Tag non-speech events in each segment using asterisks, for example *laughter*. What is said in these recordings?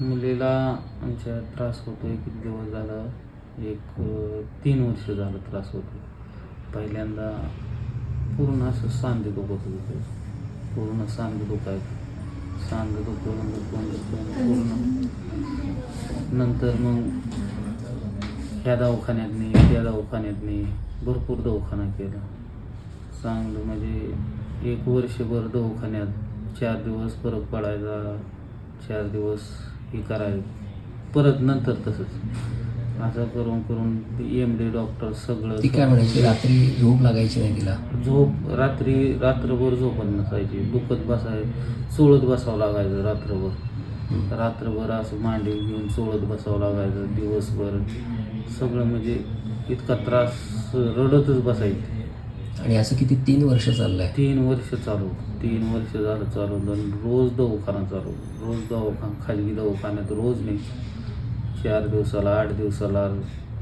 मुलीला आमच्या त्रास होतोय किती दिवस झाला? एक तीन वर्ष झालं त्रास होतो पहिल्यांदा पूर्ण असं सांधे दुखत होतं. पूर्ण सांधे दुखायचं. सांधं दुखतो दुखून दुखून पूर्ण. नंतर मग ह्या दवाखान्यात नाही त्या दवाखान्यात नाही भरपूर दवाखाना केला. चांगलं म्हणजे एक वर्षभर दवाखान्यात चार दिवस फरक पडायचा चार दिवस हे करायचं परत नंतर तसंच. असं करून करून एम डी डॉक्टर सगळं ती काय म्हणायची? रात्री झोप लागायची नाही तिला? झोप रात्री रात्रभर झोपत नसायची. दुखत बसाय चोळत बसावं लागायचं रात्रभर. रात्रभर असं मांडी घेऊन चोळत बसावं लागायचं दिवसभर. सगळं म्हणजे इतका त्रास रडतच बसायची. आणि असं किती तीन वर्ष चाललं आहे तीन वर्ष चालू तीन वर्ष झालं चालू रोज दवाखाना चालू रोज दवाखाना खाजगी दवाखान्यात रोज नाही. चार दिवसाला आठ दिवसाला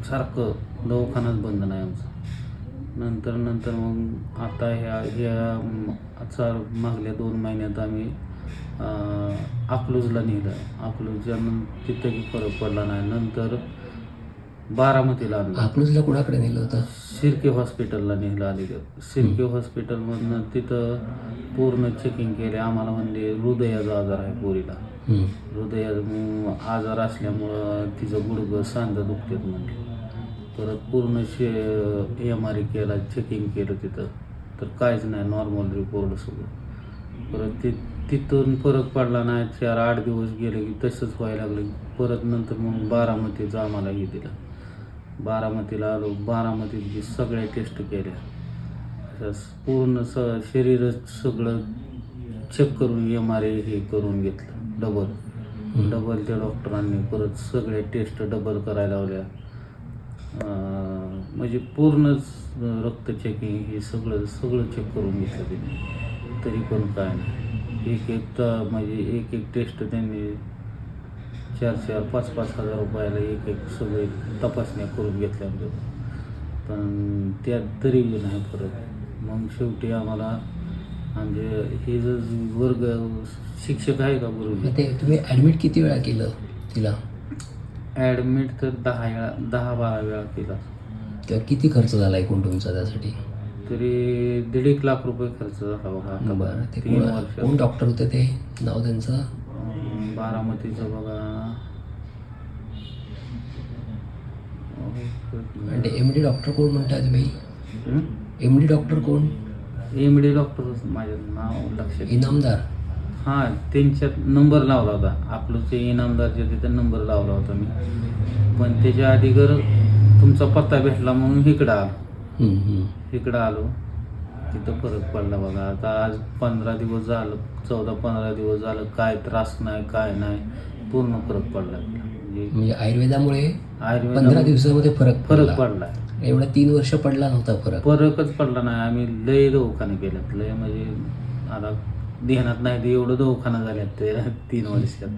सारखं दवाखानाच बंद नाही आमचं. नंतर नंतर मग आता ह्या ह्या चार मागल्या दोन महिन्यात आम्ही अकलूजला नेलं. अकलूजच्या तिथंही फरक पडला नाही. नंतर बारामतीला आणलं कुणाकडे नेलं होतं? शिर्के हॉस्पिटलला नेलं आलेलं. शिर्के हॉस्पिटलमधनं तिथं पूर्ण चेकिंग केले. आम्हाला म्हणजे हृदयाचा आजार आहे पोरीला. हं. हृदयाचा आजार असल्यामुळं तिचं गुडघं सांधं दुखतात म्हणजे परत पूर्ण शे एम आर केला चेकिंग केलं तिथं. तर काहीच नाही नॉर्मल रिपोर्ट सगळं. परत ति तिथून फरक पडला नाही. चार आठ दिवस गेले की तसंच व्हायला लागलं. परत नंतर मग बारामतीचं आम्हाला हे दिलं. बारामतीला आलो. बारामतीत सगळ्या टेस्ट केल्या. पूर्ण स शरीरच सगळं चेक करून एम आर हे करून घेतलं. डबल डबल त्या डॉक्टरांनी परत सगळे टेस्ट डबल करायला लावल्या. म्हणजे पूर्णच रक्त चेकिंग हे सगळं सगळं चेक करून घेतलं त्यांनी तरी पण काय नाही. एक एक तर म्हणजे एक एक टेस्ट त्यांनी चार चार पाच पाच हजार रुपयाला एक एक सगळे तपासण्या करून घेतल्या आमच्या पण त्यात तरी बी नाही फरक. मग शेवटी आम्हाला म्हणजे हे जर वर्ग शिक्षक आहे का बरोबर? ते तुम्ही ॲडमिट किती वेळा केलं तिला? ॲडमिट तर दहा वेळा दहा बारा वेळा केला. किंवा किती खर्च झाला एकूण तुमचा त्यासाठी? तरी दीड एक लाख रुपये खर्च झाला बघा. बरं ते कोण डॉक्टर होते ते? नाव त्यांचं? बारामतीचं बघा. आणि एम डी डॉक्टर कोण म्हणताय तुम्ही एम डी डॉक्टर कोण? एम डी डॉक्टर माझं नाव लक्षात इनामदार. हां त्यांच्यात नंबर लावला होता. आपलंचे इनामदारच्या तिथे नंबर लावला होता मी. पण त्याच्या आधी जर तुमचा पत्ता भेटला म्हणून इकडं आलो. इकडं आलो. तिथं फरक पडला बघा. आता आज पंधरा दिवस झालं चौदा पंधरा दिवस झालं. काय त्रास नाही काय नाही. पूर्ण फरक पडला म्हणजे म्हणजे आयुर्वेदामुळे पंधरा आयुर्वेद दिवसामध्ये फरक फरक पडला. एवढा तीन वर्ष पडला नव्हता फरक. फरकच पडला नाही. आम्ही लय दवाखाने केल्यात. लय म्हणजे आता ध्यानात नाही ते एवढं दवाखाना झाल्यात ते *laughs* तीन वर्षात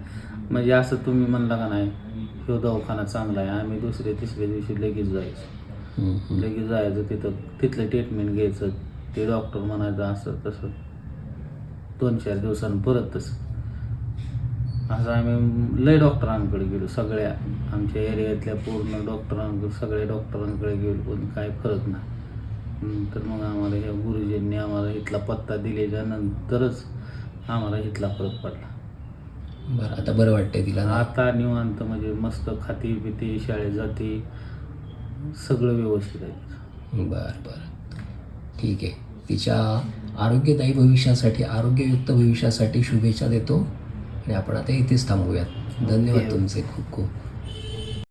म्हणजे असं तुम्ही म्हणला का नाही ह्यो दवाखाना चांगला आहे. आम्ही दुसऱ्या तिसऱ्या दिवशी लगेच जायचो. हं, हं. लगेच जायचं तिथं. तिथलं ट्रीटमेंट घ्यायचं. ते डॉक्टर म्हणायचं असं तसं. दोन चार दिवसांनी परत तसं. असं आम्ही लय डॉक्टरांकडे गेलो सगळ्या. आमच्या एरियातल्या पूर्ण डॉक्टरांकडे सगळ्या डॉक्टरांकडे गेलो पण काय फरक नाही. नंतर मग आम्हाला ह्या गुरुजींनी आम्हाला इथला पत्ता दिल्याच्या नंतरच आम्हाला इथला फरक पडला. बरं आता बरं वाटतंय तिला आता निवांत म्हणजे मस्त खाती पिती शाळेत जाते सगळं व्यवस्थित आहे बरं बरं. ठीक आहे. तिच्या आरोग्यदायी भविष्यासाठी आरोग्ययुक्त भविष्यासाठी शुभेच्छा देतो. आणि आपण आता इथेच थांबूयात. धन्यवाद तुमचे खूप खूप.